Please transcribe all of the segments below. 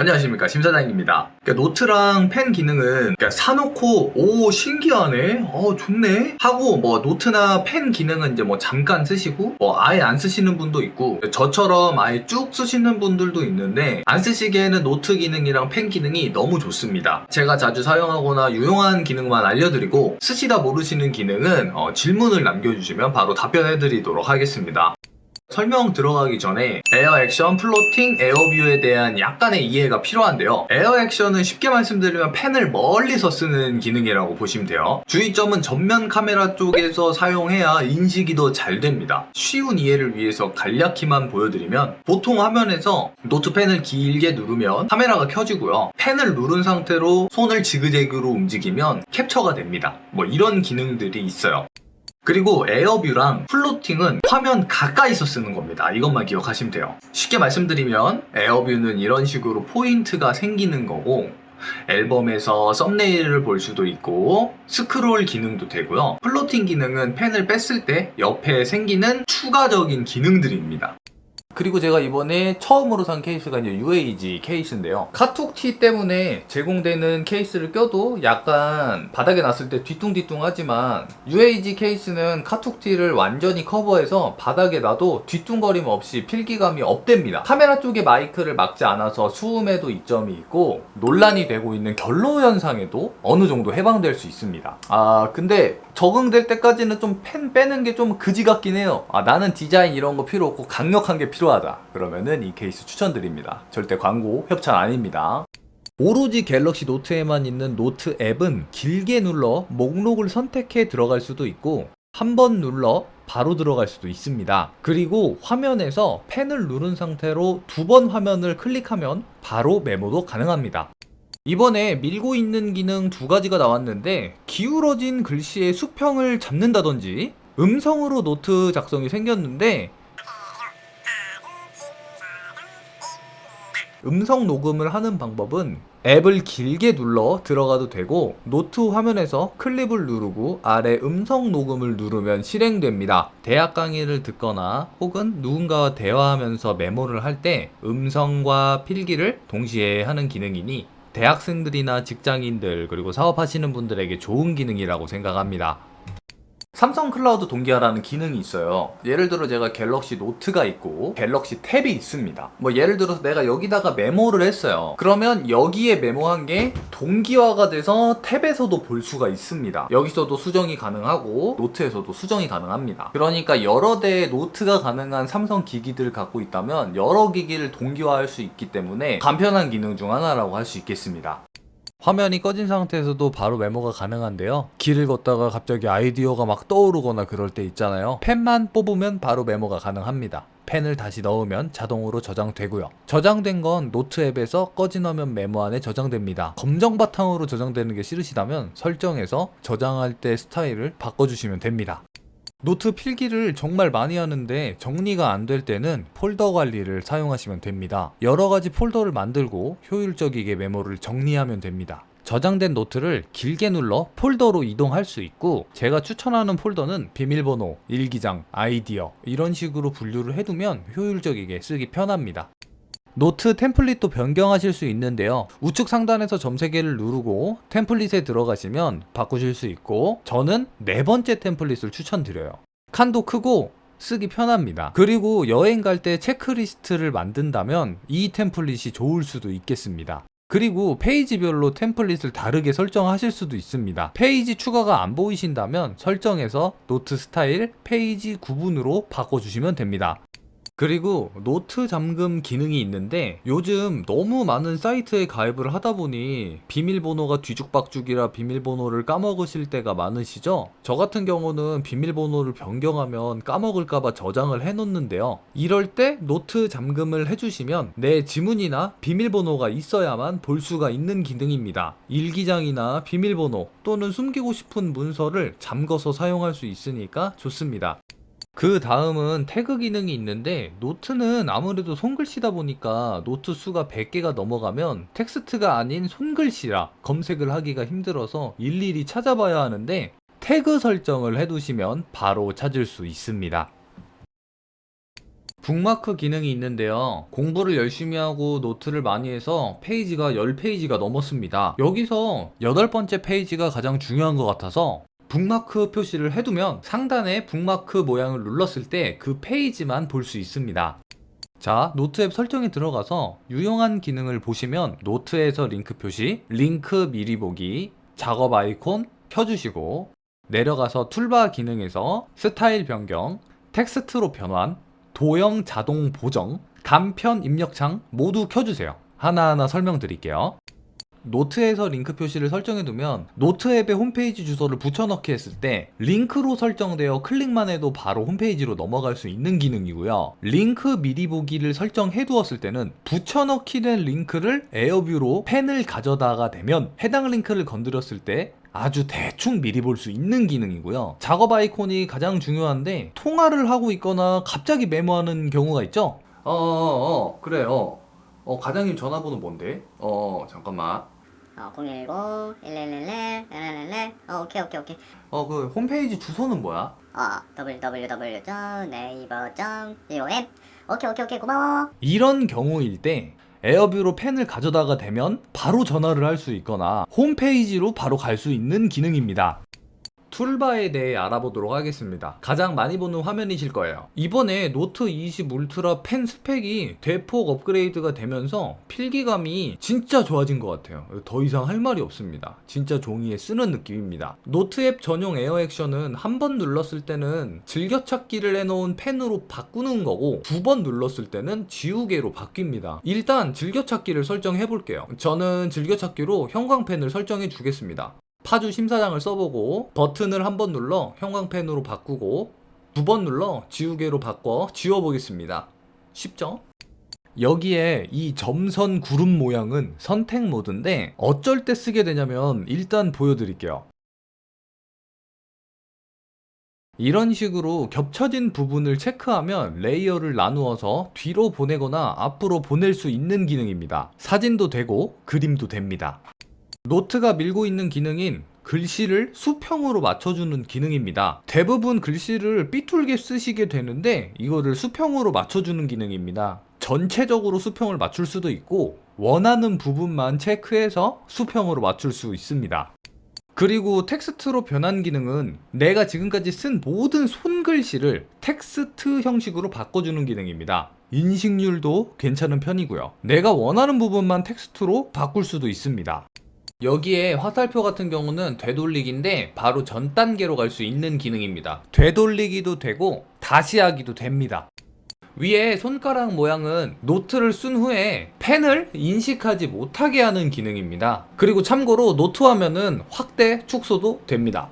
안녕하십니까 심사장입니다. 그러니까 노트랑 펜 기능은 그러니까 사놓고 오 신기하네, 어 좋네 하고 뭐 노트나 펜 기능은 이제 뭐 잠깐 쓰시고 뭐 아예 안 쓰시는 분도 있고 저처럼 아예 쭉 쓰시는 분들도 있는데 안 쓰시기에는 노트 기능이랑 펜 기능이 너무 좋습니다. 제가 자주 사용하거나 유용한 기능만 알려드리고 쓰시다 모르시는 기능은 어, 질문을 남겨주시면 바로 답변해드리도록 하겠습니다. 설명 들어가기 전에 에어 액션, 플로팅, 에어뷰에 대한 약간의 이해가 필요한데요. 에어 액션은 쉽게 말씀드리면 펜을 멀리서 쓰는 기능이라고 보시면 돼요. 주의점은 전면 카메라 쪽에서 사용해야 인식이 더 잘 됩니다. 쉬운 이해를 위해서 간략히만 보여드리면 보통 화면에서 노트펜을 길게 누르면 카메라가 켜지고요. 펜을 누른 상태로 손을 지그재그로 움직이면 캡처가 됩니다. 뭐 이런 기능들이 있어요. 그리고 에어뷰랑 플로팅은 화면 가까이서 쓰는 겁니다. 이것만 기억하시면 돼요. 쉽게 말씀드리면 에어뷰는 이런 식으로 포인트가 생기는 거고 앨범에서 썸네일을 볼 수도 있고 스크롤 기능도 되고요. 플로팅 기능은 펜을 뺐을 때 옆에 생기는 추가적인 기능들입니다. 그리고 제가 이번에 처음으로 산 케이스가 이제 UAG 케이스인데요. 카톡티 때문에 제공되는 케이스를 껴도 약간 바닥에 놨을 때 뒤뚱뒤뚱하지만 UAG 케이스는 카톡티를 완전히 커버해서 바닥에 놔도 뒤뚱거림 없이 필기감이 업됩니다. 카메라 쪽에 마이크를 막지 않아서 수음에도 이점이 있고 논란이 되고 있는 결로 현상에도 어느 정도 해방될 수 있습니다. 아 근데 적응될 때까지는 좀 펜 빼는 게 좀 그지 같긴 해요. 아, 나는 디자인 이런 거 필요 없고 강력한 게 필요 하다. 그러면은 이 케이스 추천드립니다. 절대 광고 협찬 아닙니다. 오로지 갤럭시 노트에만 있는 노트 앱은 길게 눌러 목록을 선택해 들어갈 수도 있고 한 번 눌러 바로 들어갈 수도 있습니다. 그리고 화면에서 펜을 누른 상태로 두 번 화면을 클릭하면 바로 메모도 가능합니다. 이번에 밀고 있는 기능 두 가지가 나왔는데 기울어진 글씨의 수평을 잡는다든지 음성으로 노트 작성이 생겼는데 음성 녹음을 하는 방법은 앱을 길게 눌러 들어가도 되고 노트 화면에서 클립을 누르고 아래 음성 녹음을 누르면 실행됩니다. 대학 강의를 듣거나 혹은 누군가와 대화하면서 메모를 할 때 음성과 필기를 동시에 하는 기능이니 대학생들이나 직장인들 그리고 사업하시는 분들에게 좋은 기능이라고 생각합니다. 삼성 클라우드 동기화라는 기능이 있어요. 예를 들어 제가 갤럭시 노트가 있고 갤럭시 탭이 있습니다. 뭐 예를 들어서 내가 여기다가 메모를 했어요. 그러면 여기에 메모한 게 동기화가 돼서 탭에서도 볼 수가 있습니다. 여기서도 수정이 가능하고 노트에서도 수정이 가능합니다. 그러니까 여러 대의 노트가 가능한 삼성 기기들을 갖고 있다면 여러 기기를 동기화할 수 있기 때문에 간편한 기능 중 하나라고 할 수 있겠습니다. 화면이 꺼진 상태에서도 바로 메모가 가능한데요. 길을 걷다가 갑자기 아이디어가 막 떠오르거나 그럴 때 있잖아요. 펜만 뽑으면 바로 메모가 가능합니다. 펜을 다시 넣으면 자동으로 저장되고요. 저장된 건 노트 앱에서 꺼진 화면 메모 안에 저장됩니다. 검정 바탕으로 저장되는 게 싫으시다면 설정에서 저장할 때 스타일을 바꿔주시면 됩니다. 노트 필기를 정말 많이 하는데 정리가 안 될 때는 폴더 관리를 사용하시면 됩니다. 여러 가지 폴더를 만들고 효율적이게 메모를 정리하면 됩니다. 저장된 노트를 길게 눌러 폴더로 이동할 수 있고 제가 추천하는 폴더는 비밀번호, 일기장, 아이디어 이런 식으로 분류를 해두면 효율적이게 쓰기 편합니다. 노트 템플릿도 변경하실 수 있는데요. 우측 상단에서 점 3개를 누르고 템플릿에 들어가시면 바꾸실 수 있고 저는 네 번째 템플릿을 추천드려요. 칸도 크고 쓰기 편합니다. 그리고 여행 갈 때 체크리스트를 만든다면 이 템플릿이 좋을 수도 있겠습니다. 그리고 페이지별로 템플릿을 다르게 설정하실 수도 있습니다. 페이지 추가가 안 보이신다면 설정에서 노트 스타일 페이지 구분으로 바꿔주시면 됩니다. 그리고 노트 잠금 기능이 있는데 요즘 너무 많은 사이트에 가입을 하다 보니 비밀번호가 뒤죽박죽이라 비밀번호를 까먹으실 때가 많으시죠? 저 같은 경우는 비밀번호를 변경하면 까먹을까봐 저장을 해놓는데요. 이럴 때 노트 잠금을 해주시면 내 지문이나 비밀번호가 있어야만 볼 수가 있는 기능입니다. 일기장이나 비밀번호 또는 숨기고 싶은 문서를 잠궈서 사용할 수 있으니까 좋습니다. 그 다음은 태그 기능이 있는데 노트는 아무래도 손글씨다 보니까 노트 수가 100개가 넘어가면 텍스트가 아닌 손글씨라 검색을 하기가 힘들어서 일일이 찾아봐야 하는데 태그 설정을 해두시면 바로 찾을 수 있습니다. 북마크 기능이 있는데요. 공부를 열심히 하고 노트를 많이 해서 페이지가 10페이지가 넘었습니다. 여기서 여덟 번째 페이지가 가장 중요한 것 같아서 북마크 표시를 해두면 상단에 북마크 모양을 눌렀을 때 그 페이지만 볼 수 있습니다. 자, 노트 앱 설정에 들어가서 유용한 기능을 보시면 노트에서 링크 표시, 링크 미리 보기, 작업 아이콘 켜주시고 내려가서 툴바 기능에서 스타일 변경, 텍스트로 변환, 도형 자동 보정, 간편 입력창 모두 켜주세요. 하나하나 설명드릴게요. 노트에서 링크 표시를 설정해 두면 노트 앱의 홈페이지 주소를 붙여넣기 했을 때 링크로 설정되어 클릭만 해도 바로 홈페이지로 넘어갈 수 있는 기능이고요. 링크 미리 보기를 설정해 두었을 때는 붙여넣기 된 링크를 에어뷰로 펜을 가져다가 대면 해당 링크를 건드렸을 때 아주 대충 미리 볼 수 있는 기능이고요. 작업 아이콘이 가장 중요한데 통화를 하고 있거나 갑자기 메모하는 경우가 있죠? 어, 어, 어 그래요. 어, 과장님 전화번호 뭔데? 어, 잠깐만. 어, 010 1111 1111 어, 오케이 오케이 오케이 어, 그 홈페이지 주소는 뭐야? 어, www.naver.com 오케이 오케이 오케이 고마워 이런 경우일 때 에어뷰로 펜을 가져다가 대면 바로 전화를 할 수 있거나 홈페이지로 바로 갈 수 있는 기능입니다. 툴바에 대해 알아보도록 하겠습니다. 가장 많이 보는 화면이실 거예요. 이번에 노트 20 울트라 펜 스펙이 대폭 업그레이드가 되면서 필기감이 진짜 좋아진 것 같아요. 더 이상 할 말이 없습니다. 진짜 종이에 쓰는 느낌입니다. 노트 앱 전용 에어 액션은 한 번 눌렀을 때는 즐겨찾기를 해놓은 펜으로 바꾸는 거고 두 번 눌렀을 때는 지우개로 바뀝니다. 일단 즐겨찾기를 설정해 볼게요. 저는 즐겨찾기로 형광펜을 설정해 주겠습니다. 파주 심사장을 써보고 버튼을 한 번 눌러 형광펜으로 바꾸고 두 번 눌러 지우개로 바꿔 지워보겠습니다. 쉽죠? 여기에 이 점선 구름 모양은 선택 모드인데 어쩔 때 쓰게 되냐면 일단 보여드릴게요. 이런 식으로 겹쳐진 부분을 체크하면 레이어를 나누어서 뒤로 보내거나 앞으로 보낼 수 있는 기능입니다. 사진도 되고 그림도 됩니다. 노트가 밀고 있는 기능인 글씨를 수평으로 맞춰주는 기능입니다. 대부분 글씨를 삐뚤게 쓰시게 되는데 이거를 수평으로 맞춰주는 기능입니다. 전체적으로 수평을 맞출 수도 있고 원하는 부분만 체크해서 수평으로 맞출 수 있습니다. 그리고 텍스트로 변환 기능은 내가 지금까지 쓴 모든 손글씨를 텍스트 형식으로 바꿔주는 기능입니다. 인식률도 괜찮은 편이고요. 내가 원하는 부분만 텍스트로 바꿀 수도 있습니다. 여기에 화살표 같은 경우는 되돌리기인데 바로 전 단계로 갈 수 있는 기능입니다. 되돌리기도 되고 다시 하기도 됩니다. 위에 손가락 모양은 노트를 쓴 후에 펜을 인식하지 못하게 하는 기능입니다. 그리고 참고로 노트 화면은 확대, 축소도 됩니다.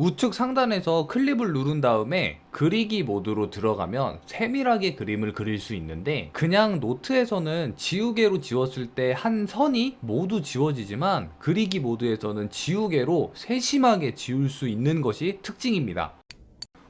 우측 상단에서 클립을 누른 다음에 그리기 모드로 들어가면 세밀하게 그림을 그릴 수 있는데 그냥 노트에서는 지우개로 지웠을 때 한 선이 모두 지워지지만 그리기 모드에서는 지우개로 세심하게 지울 수 있는 것이 특징입니다.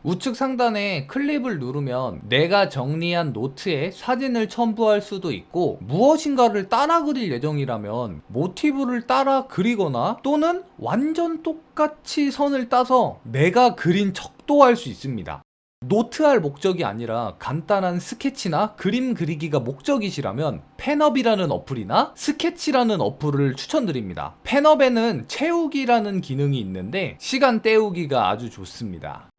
우측 상단에 클립을 누르면 내가 정리한 노트에 사진을 첨부할 수도 있고 무엇인가를 따라 그릴 예정이라면 모티브를 따라 그리거나 또는 완전 똑같이 선을 따서 내가 그린 척도 할 수 있습니다. 노트할 목적이 아니라 간단한 스케치나 그림 그리기가 목적이시라면 펜업이라는 어플이나 스케치라는 어플을 추천드립니다. 펜업에는 채우기라는 기능이 있는데 시간 때우기가 아주 좋습니다.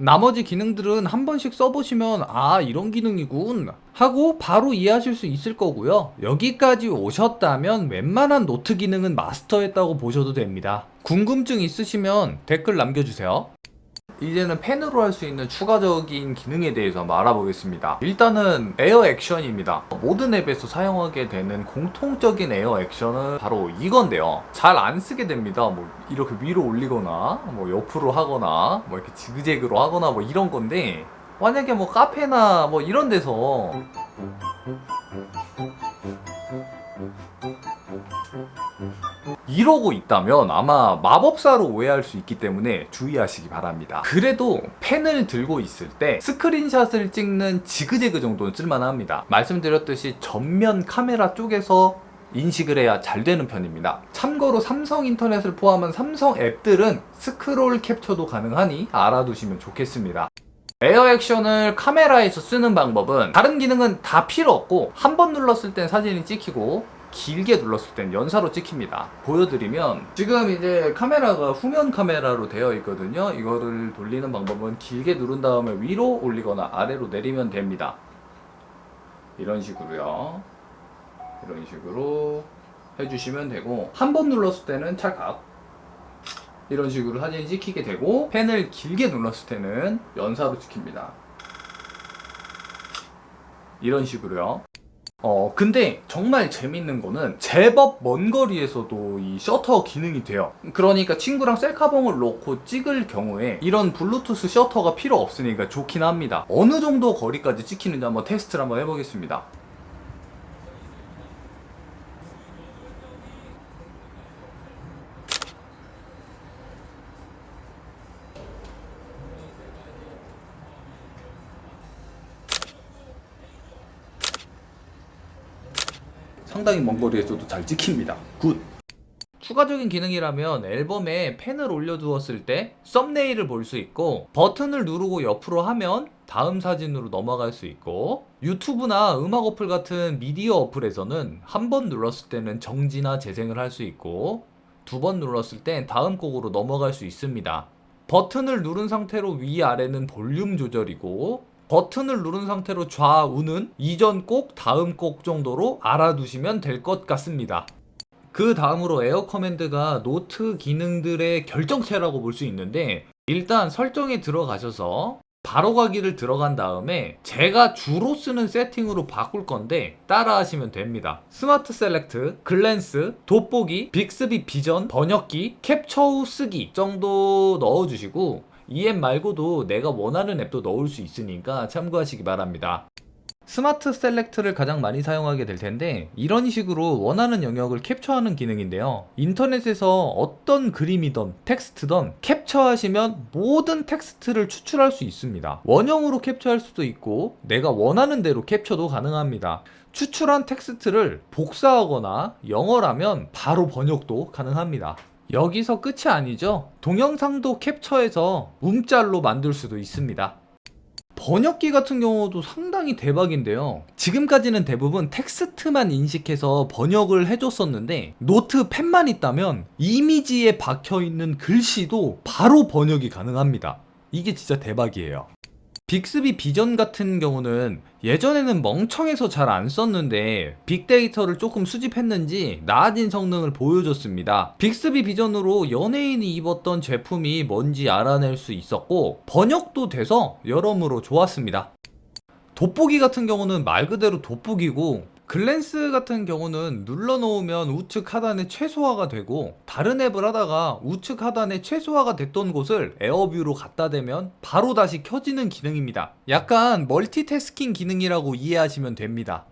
나머지 기능들은 한 번씩 써보시면 아 이런 기능이군 하고 바로 이해하실 수 있을 거고요. 여기까지 오셨다면 웬만한 노트 기능은 마스터했다고 보셔도 됩니다. 궁금증 있으시면 댓글 남겨주세요 이제는 펜으로 할 수 있는 추가적인 기능에 대해서 한번 알아보겠습니다. 일단은 에어 액션입니다. 모든 앱에서 사용하게 되는 공통적인 에어 액션은 바로 이건데요. 잘 안 쓰게 됩니다. 뭐 이렇게 위로 올리거나 뭐 옆으로 하거나 뭐 이렇게 지그재그로 하거나 뭐 이런 건데 만약에 뭐 카페나 뭐 이런 데서 이러고 있다면 아마 마법사로 오해할 수 있기 때문에 주의하시기 바랍니다. 그래도 펜을 들고 있을 때 스크린샷을 찍는 지그재그 정도는 쓸만합니다. 말씀드렸듯이 전면 카메라 쪽에서 인식을 해야 잘 되는 편입니다. 참고로 삼성 인터넷을 포함한 삼성 앱들은 스크롤 캡처도 가능하니 알아두시면 좋겠습니다. 에어 액션을 카메라에서 쓰는 방법은 다른 기능은 다 필요 없고 한 번 눌렀을 땐 사진이 찍히고 길게 눌렀을 땐 연사로 찍힙니다. 보여드리면 지금 이제 카메라가 후면 카메라로 되어 있거든요. 이거를 돌리는 방법은 길게 누른 다음에 위로 올리거나 아래로 내리면 됩니다. 이런 식으로요. 이런 식으로 해주시면 되고 한 번 눌렀을 때는 찰칵 이런 식으로 사진이 찍히게 되고 펜을 길게 눌렀을 때는 연사로 찍힙니다. 이런 식으로요. 어, 근데 정말 재밌는 거는 제법 먼 거리에서도 이 셔터 기능이 돼요. 그러니까 친구랑 셀카봉을 놓고 찍을 경우에 이런 블루투스 셔터가 필요 없으니까 좋긴 합니다. 어느 정도 거리까지 찍히는지 한번 테스트를 한번 해보겠습니다. 상당히 먼 거리에서도 잘 찍힙니다. 굿. 추가적인 기능이라면 앨범에 펜을 올려두었을 때 썸네일을 볼 수 있고 버튼을 누르고 옆으로 하면 다음 사진으로 넘어갈 수 있고 유튜브나 음악 어플 같은 미디어 어플에서는 한 번 눌렀을 때는 정지나 재생을 할 수 있고 두 번 눌렀을 땐 다음 곡으로 넘어갈 수 있습니다. 버튼을 누른 상태로 위아래는 볼륨 조절이고 버튼을 누른 상태로 좌우는 이전 곡, 다음 곡 정도로 알아두시면 될 것 같습니다. 그 다음으로 에어 커맨드가 노트 기능들의 결정체라고 볼 수 있는데 일단 설정에 들어가셔서 바로 가기를 들어간 다음에 제가 주로 쓰는 세팅으로 바꿀 건데 따라 하시면 됩니다. 스마트 셀렉트, 글랜스, 돋보기, 빅스비 비전, 번역기, 캡처 후 쓰기 정도 넣어주시고 이 앱 말고도 내가 원하는 앱도 넣을 수 있으니까 참고하시기 바랍니다. 스마트 셀렉트를 가장 많이 사용하게 될 텐데 이런 식으로 원하는 영역을 캡처하는 기능인데요. 인터넷에서 어떤 그림이든 텍스트든 캡처하시면 모든 텍스트를 추출할 수 있습니다. 원형으로 캡처할 수도 있고 내가 원하는 대로 캡처도 가능합니다. 추출한 텍스트를 복사하거나 영어라면 바로 번역도 가능합니다. 여기서 끝이 아니죠. 동영상도 캡처해서 움짤로 만들 수도 있습니다. 번역기 같은 경우도 상당히 대박인데요. 지금까지는 대부분 텍스트만 인식해서 번역을 해줬었는데 노트 펜만 있다면 이미지에 박혀 있는 글씨도 바로 번역이 가능합니다. 이게 진짜 대박이에요. 빅스비 비전 같은 경우는 예전에는 멍청해서 잘 안 썼는데 빅데이터를 조금 수집했는지 나아진 성능을 보여줬습니다. 빅스비 비전으로 연예인이 입었던 제품이 뭔지 알아낼 수 있었고 번역도 돼서 여러모로 좋았습니다. 돋보기 같은 경우는 말 그대로 돋보기고 글랜스 같은 경우는 눌러놓으면 우측 하단에 최소화가 되고 다른 앱을 하다가 우측 하단에 최소화가 됐던 곳을 에어뷰로 갖다 대면 바로 다시 켜지는 기능입니다. 약간 멀티태스킹 기능이라고 이해하시면 됩니다.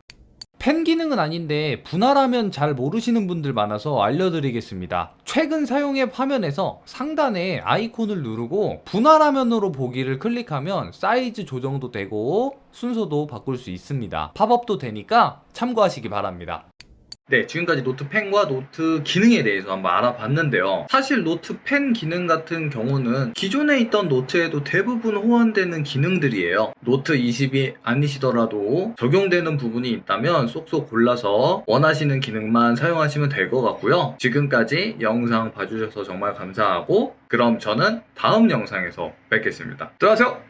펜 기능은 아닌데 분할하면 잘 모르시는 분들 많아서 알려드리겠습니다. 최근 사용 앱 화면에서 상단에 아이콘을 누르고 분할 화면으로 보기를 클릭하면 사이즈 조정도 되고 순서도 바꿀 수 있습니다. 팝업도 되니까 참고하시기 바랍니다. 네, 지금까지 노트 펜과 노트 기능에 대해서 한번 알아봤는데요. 사실 노트 펜 기능 같은 경우는 기존에 있던 노트에도 대부분 호환되는 기능들이에요. 노트 20이 아니시더라도 적용되는 부분이 있다면 쏙쏙 골라서 원하시는 기능만 사용하시면 될 것 같고요. 지금까지 영상 봐주셔서 정말 감사하고 그럼 저는 다음 영상에서 뵙겠습니다. 들어가세요!